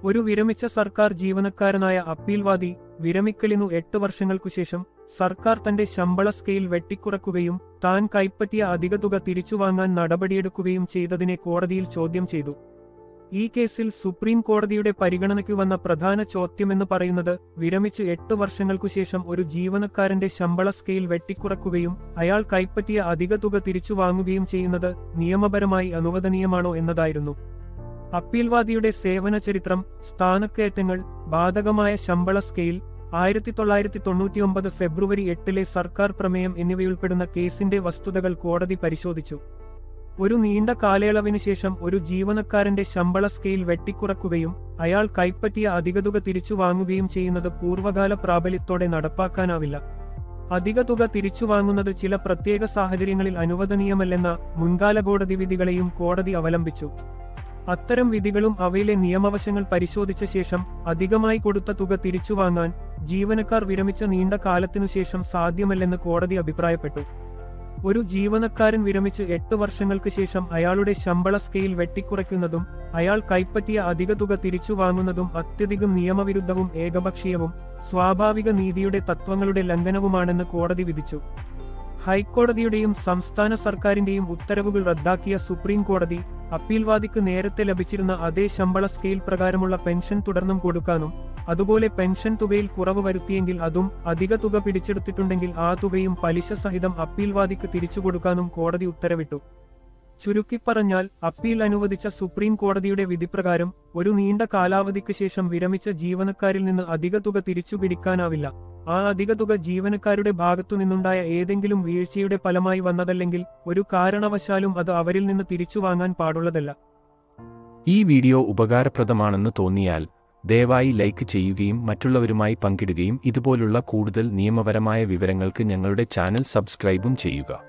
ഒരു വിരമിച്ച സർക്കാർ ജീവനക്കാരനായ അപ്പീൽവാദി വിരമിക്കലിനു എട്ട് വർഷങ്ങൾക്കുശേഷം സർക്കാർ തന്റെ ശമ്പള സ്കെയിൽ വെട്ടിക്കുറക്കുകയും താൻ കൈപ്പറ്റിയ അധിക തുക തിരിച്ചുവാങ്ങാൻ നടപടിയെടുക്കുകയും ചെയ്തതിനെ കോടതിയിൽ ചോദ്യം ചെയ്തു. ഈ കേസിൽ സുപ്രീം കോടതിയുടെ പരിഗണനയ്ക്ക് വന്ന പ്രധാന ചോദ്യമെന്ന് പറയുന്നത് വിരമിച്ച് എട്ട് വർഷങ്ങൾക്കുശേഷം ഒരു ജീവനക്കാരന്റെ ശമ്പള സ്കെയിൽ വെട്ടിക്കുറക്കുകയും അയാൾ കൈപ്പറ്റിയ അധിക തുക തിരിച്ചു വാങ്ങുകയും ചെയ്യുന്നത് നിയമപരമായി അനുവദനീയമാണോ എന്നതായിരുന്നു. അപ്പീൽവാദിയുടെ സേവന ചരിത്രം സ്ഥാനക്കയറ്റങ്ങൾ ബാധകമായ ശമ്പള സ്കെയിൽ ആയിരത്തി തൊള്ളായിരത്തി തൊണ്ണൂറ്റിയൊമ്പത് ഫെബ്രുവരി എട്ടിലെ സർക്കാർ പ്രമേയം എന്നിവയുൾപ്പെടുന്ന കേസിന്റെ വസ്തുതകൾ കോടതി പരിശോധിച്ചു. ഒരു നീണ്ട കാലയളവിനു ശേഷം ഒരു ജീവനക്കാരന്റെ ശമ്പള സ്കെയിൽ വെട്ടിക്കുറക്കുകയും അയാൾ കൈപ്പറ്റിയ അധിക തുക തിരിച്ചു വാങ്ങുകയും ചെയ്യുന്നത് പൂർവകാല പ്രാബല്യത്തോടെ നടപ്പാക്കാനാവില്ല. അധിക തുക തിരിച്ചു വാങ്ങുന്നത് ചില പ്രത്യേക സാഹചര്യങ്ങളിൽ അനുവദനീയമല്ലെന്ന മുൻകാല കോടതി വിധികളെയും കോടതി അവലംബിച്ചു. അത്തരം വിധികളും അവയിലെ നിയമവശങ്ങൾ പരിശോധിച്ച ശേഷം അധികമായി കൊടുത്ത തുക തിരിച്ചു വാങ്ങാൻ ജീവനക്കാർ വിരമിച്ച നീണ്ട കാലത്തിനുശേഷം സാധ്യമല്ലെന്ന് കോടതി അഭിപ്രായപ്പെട്ടു. ഒരു ജീവനക്കാരൻ വിരമിച്ച് എട്ട് വർഷങ്ങൾക്ക് ശേഷം അയാളുടെ ശമ്പള സ്കെയിൽ വെട്ടിക്കുറയ്ക്കുന്നതും അയാൾ കൈപ്പറ്റിയ അധിക തുക തിരിച്ചു വാങ്ങുന്നതും അത്യധികം നിയമവിരുദ്ധവും ഏകപക്ഷീയവും സ്വാഭാവിക നീതിയുടെ തത്വങ്ങളുടെ ലംഘനവുമാണെന്ന് കോടതി വിധിച്ചു. ഹൈക്കോടതിയുടെയും സംസ്ഥാന സർക്കാരിന്റെയും ഉത്തരവുകൾ റദ്ദാക്കിയ സുപ്രീം കോടതി അപ്പീൽവാദിക്ക് നേരത്തെ ലഭിച്ചിരുന്ന അതേ ശമ്പള സ്കെയിൽ പ്രകാരമുള്ള പെൻഷൻ തുടർന്നും കൊടുക്കാനും അതുപോലെ പെൻഷൻ തുകയിൽ കുറവ് വരുത്തിയെങ്കിൽ അതും അധിക തുക പിടിച്ചെടുത്തിട്ടുണ്ടെങ്കിൽ ആ തുകയും പലിശ സഹിതം അപ്പീൽവാദിക്ക് തിരിച്ചു കൊടുക്കാനും കോടതി ഉത്തരവിട്ടു. ചുരുക്കിപ്പറഞ്ഞാൽ അപ്പീൽ അനുവദിച്ച സുപ്രീം കോടതിയുടെ വിധിപ്രകാരം ഒരു നീണ്ട കാലാവധിക്ക് ശേഷം വിരമിച്ച ജീവനക്കാരിൽ നിന്ന് അധിക തുക തിരിച്ചു പിടിക്കാനാവില്ല ആ അധിക തുക ജീവനക്കാരുടെ ഭാഗത്തു നിന്നുണ്ടായ ഏതെങ്കിലും വീഴ്ചയുടെ ഫലമായി വന്നതല്ലെങ്കിൽ ഒരു കാരണവശാലും അത് അവരിൽ നിന്ന് തിരിച്ചു വാങ്ങാൻ പാടുള്ളതല്ല. ഈ വീഡിയോ ഉപകാരപ്രദമാണെന്ന് തോന്നിയാൽ ദയവായി ലൈക്ക് ചെയ്യുകയും മറ്റുള്ളവരുമായി പങ്കിടുകയും ഇതുപോലുള്ള കൂടുതൽ നിയമപരമായ വിവരങ്ങൾക്ക് ഞങ്ങളുടെ ചാനൽ സബ്സ്ക്രൈബും ചെയ്യുക.